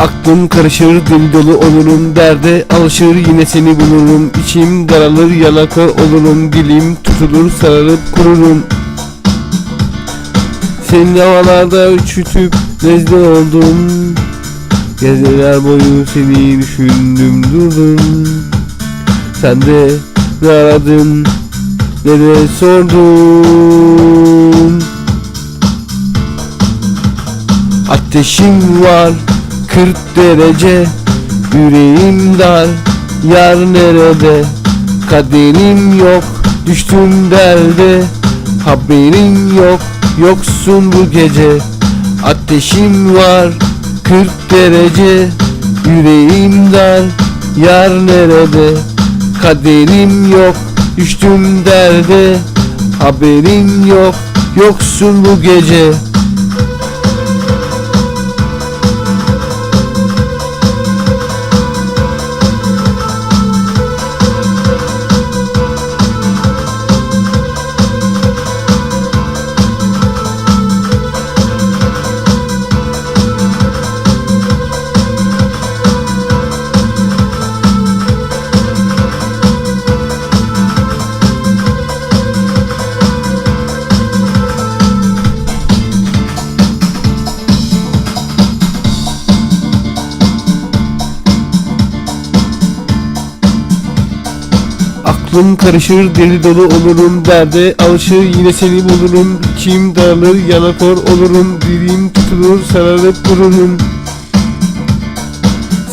Aklım karışır dil dolu olurum Derde alışır yine seni bulurum. İçim daralır yalaka olurum Dilim tutulur sararıp kururum. Senin havalarda üşütüp nezle oldum. Geceler boyu seni düşündüm durdum. Sen de ne aradın ne de sordun. Ateşim var 40 derece. Yüreğim dar Yar nerede? Kaderim yok Düştüm derde. Haberin yok Yoksun bu gece. Ateşim var 40 derece. Yüreğim dar Yar nerede? Kaderim yok Düştüm derde. Haberin yok Yoksun bu gece Aklım karışır deli dolu olurum Derde alışır yine seni bulurum. İçim daralır yanakor olurum Dilim tutulur sararıp dururum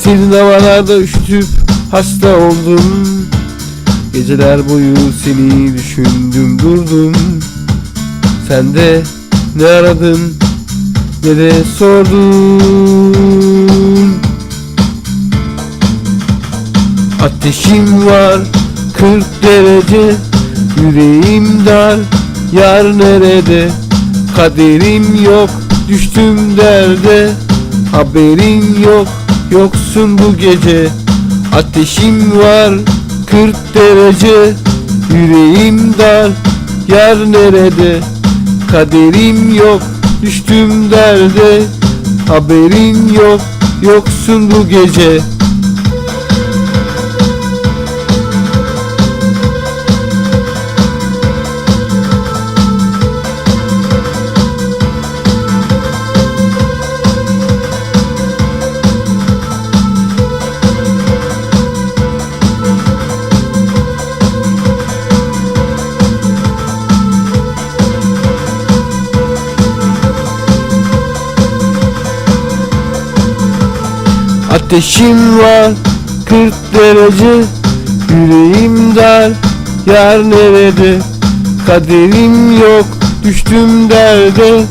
Senin havalarda üşütüp hasta oldum. Geceler boyu seni düşündüm durdum. Sen de ne aradın ne de sordun. Ateşim var 40 derece. Yüreğim dar Yar nerede? Kaderim yok Düştüm derde. Haberin yok Yoksun bu gece. Ateşim var 40 derece. Yüreğim dar Yar nerede? Kaderim yok Düştüm derde. Haberin yok Yoksun bu gece Ateşim var 40 derece Yüreğim dar Yar nerede? Kaderim yok Düştüm derde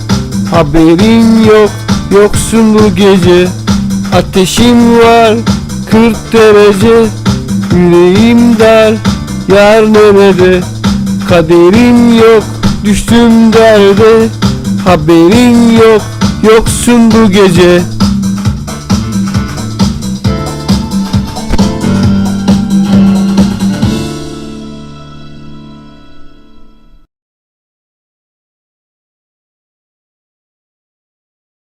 Haberin yok Yoksun bu gece. Ateşim var 40 derece Yüreğim dar Yar nerede? Kaderim yok Düştüm derde Haberin yok Yoksun bu gece